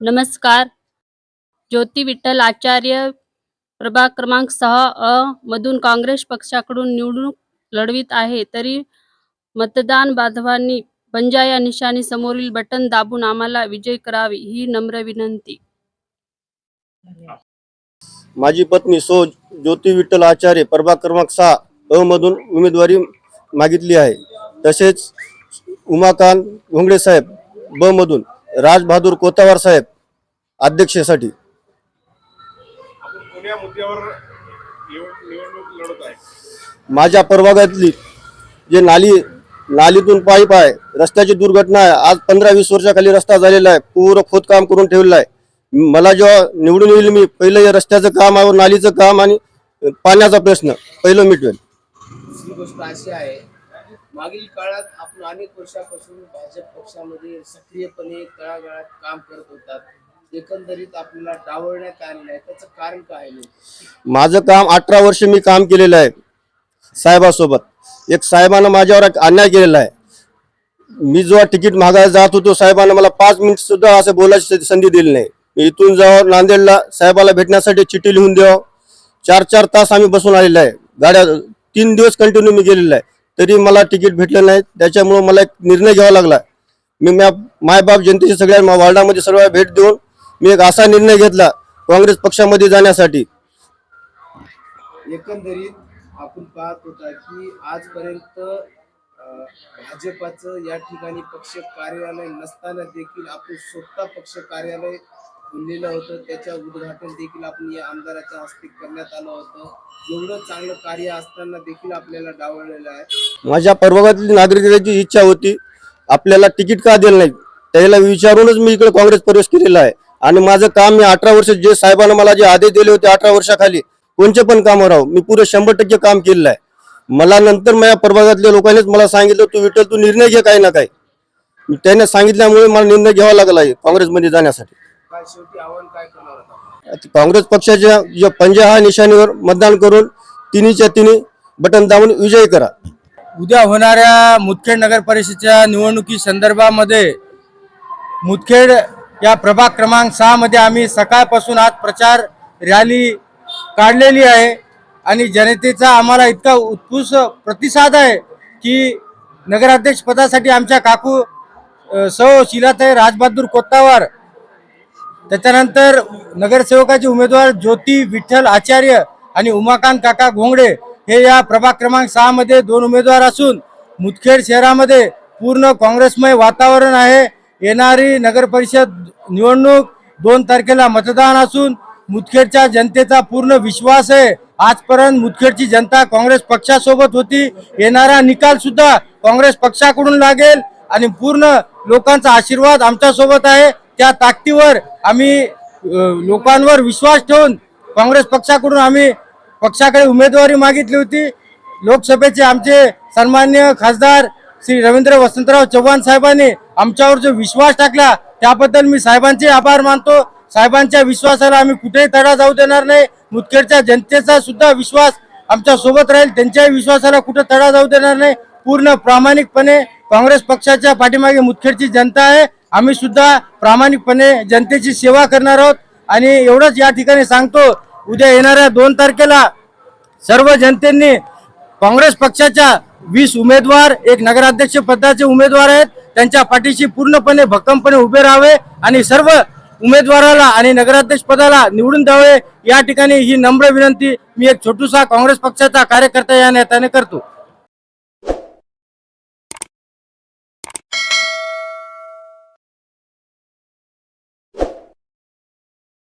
नमस्कार. ज्योती विठ्ठल आचार्य प्रभाग क्रमांक सहा अ मधून काँग्रेस पक्षाकडून निवडणूक लढवित आहे तरी मतदान बांधवांनी पंजा या निशाणी समोरील बटन दाबून आम्हाला विजय करावी ही नम्र विनंती. माझी पत्नी सो ज्योती विठ्ठल आचार्य प्रभाग क्रमांक सहा अ मधून उमेदवारी मागितली आहे. तसेच उमाकांत घोंगडे साहेब ब मधून राजबहादूर कोतावार साहेब अध्यक्षसाठी. आपण कोण्या मुद्द्यावर निवड निवडणूक लढत आहे? माझ्या प्रभागातली जे नाली नालीतून पाईप आहे रस्त्याची दुर्घटना आहे आज पंधरा वीस वर्षाखाली रस्ता झालेला आहे पूर्ण खोदकाम करून ठेवलेलं आहे. मला जेव्हा निवडून येईल मी पहिलं हे रस्त्याचं काम आहे नालीचं काम आणि पाण्याचा प्रश्न पहिलं मिटवेल. दुसरी गोष्ट अशी आहे मागील काळात आपण अनेक वर्षापासून भाजप पक्षामध्ये सक्रियपणे तळागाळात काम करत होतात. एकंदरीत आपल्याला डावळण्यात आलेलं आहे. त्याचं कारण काय आहे माझं काम अठरा वर्ष मी काम केलेलं आहे साहेबासोबत. एक साहेबानं माझ्यावर एक अन्याय केलेला आहे. मी जेव्हा तिकीट मागायला जात होतो साहेबांना मला पाच मिनिट सुद्धा असं बोलायची संधी दिली नाही. मी इथून जावं नांदेडला साहेबाला भेटण्यासाठी चिठ्ठी लिहून द्यावं. चार चार तास आम्ही बसून आलेलो आहे. गाड्या तीन दिवस कंटिन्यू मी गेलेलो आहे. तरी मला तिकीट भेटलं नाही. त्याच्यामुळं मला एक निर्णय घ्यावा लागला. मी माय मायबाप जनतेच्या सगळ्या वार्डामध्ये सर्व भेट देऊन मी एक असा निर्णय घेतला काँग्रेस पक्षामध्ये जाण्यासाठी. एकंदरीत आपण पाहत होता की आजपर्यंत भाजपाचं या ठिकाणी पक्ष कार्यालय नसताना देखील आपण स्वतः पक्ष कार्यालय खुललेलं होतं. त्याचं उद्घाटन देखील आपण या आमदाराच्या हस्ते करण्यात आलं होतं. एवढं चांगलं कार्य असताना देखील आपल्याला डावळलेलं आहे. माझ्या प्रभागातील नागरिकांची इच्छा होती. आपल्याला तिकीट का दिलं नाही? त्याला विचारूनच मी इकडे काँग्रेस प्रवेश केलेला आहे. आणि माझं काम मी अठरा वर्ष जे साहेबांना मला जे आदेश दिले होते अठरा वर्षाखाली कोणचे पण काम राहू मी पुरे शंभर टक्के काम केलेलं आहे. मला नंतर माझ्या प्रभागातल्या लोकांनीच मला सांगितलं तू विठ्ठल तू निर्णय घे काही ना काही. त्यांना सांगितल्यामुळे मला निर्णय घ्यावा लागला आहे काँग्रेसमध्ये जाण्यासाठी. काय शेवटी आव्हान काय करणार होता आता काँग्रेस पक्षाच्या जे पंजा हा निशाणीवर मतदान करून तिन्हीच्या तिन्ही बटन दाबून विजयी करा. उद्या होणाऱ्या मुदखेड नगर परिषदेच्या निवडणुकी संदर्भामध्ये मुदखेड या प्रभाग क्रमांक सहा मध्ये आम्ही सकाळपासून आज प्रचार रॅली काढलेली आहे आणि जनतेचा आम्हाला इतका उत्कृष्ट प्रतिसाद आहे की नगराध्यक्ष पदासाठी आमच्या काकू सौ शिलाताई राजबहादूर कोत्तावर त्याच्यानंतर नगरसेवकाचे उमेदवार ज्योती विठ्ठल आचार्य आणि उमाकांत काका घोंगडे हे या प्रभाग क्रमांक सहा मध्ये दोन उमेदवार असून मुदखेड शहरामध्ये पूर्ण काँग्रेसमय वातावरण आहे. येणारी नगरपरिषद निवडणूक दोन तारखेला मतदान असून मुदखेडच्या जनतेचा पूर्ण विश्वास आहे. आजपर्यंत मुदखेडची जनता काँग्रेस पक्षासोबत होती. येणारा निकाल सुद्धा काँग्रेस पक्षाकडून लागेल आणि पूर्ण लोकांचा आशीर्वाद आमच्यासोबत आहे. त्या ताकदीवर आम्ही लोकांवर विश्वास ठेवून काँग्रेस पक्षाकडून आम्ही पक्षाकडे उमेदवारी मागितली होती. लोकसभेचे आमचे सन्मान्य खासदार श्री रवींद्र वसंतराव चव्हाण साहेबांनी आमच्यावर जो विश्वास टाकला त्याबद्दल मी साहेबांचे आभार मानतो. साहेबांच्या विश्वासाला आम्ही कुठेही तडा जाऊ देणार नाही. मुदखेडच्या जनतेचा सुद्धा विश्वास आमच्यासोबत राहील त्यांच्याही विश्वासाला कुठे तडा जाऊ देणार नाही. पूर्ण प्रामाणिकपणे काँग्रेस पक्षाच्या पाठीमागे मुदखेडची जनता आहे. आम्ही सुद्धा प्रामाणिकपणे जनतेची सेवा करणार आहोत. आणि एवढंच या ठिकाणी सांगतो उद्या येणाऱ्या दोन तारखेला सर्व जनतेने काँग्रेस पक्षाच्या वीस उमेदवार एक नगराध्यक्ष पदाचे उमेदवार आहेत. त्यांच्या पाठीशी पूर्णपणे भक्कमपणे उभे राहावे आणि सर्व उमेदवाराला आणि नगराध्यक्ष पदाला निवडून द्यावे. या ठिकाणी ही नम्र विनंती मी एक छोटूसा काँग्रेस पक्षाचा कार्यकर्ता या नेत्याने करतो.